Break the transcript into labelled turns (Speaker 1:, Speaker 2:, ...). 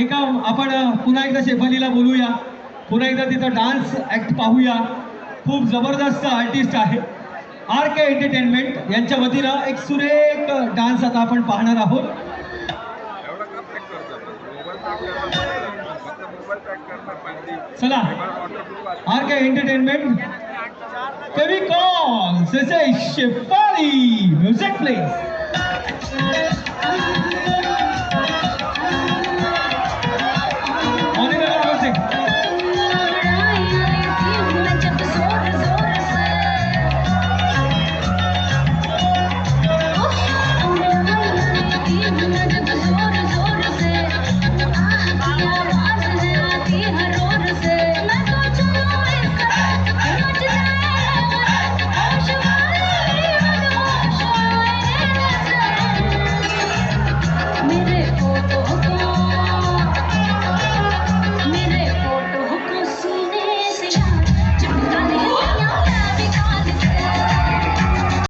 Speaker 1: एका आपण पुन्हा एकदा शेफालीला बोलूया. पुन्हा एकदा तिचा डान्स ॲक्ट पाहूया. खूप जबरदस्त आर्टिस्ट आहे. आर के एंटरटेनमेंट यांच्या वतीनं एक सुरेख डान्स आता आपण पाहणार आहोत. चला. आर के एंटरटेनमेंट कवी कॉल शेफाली म्युझिक प्लेस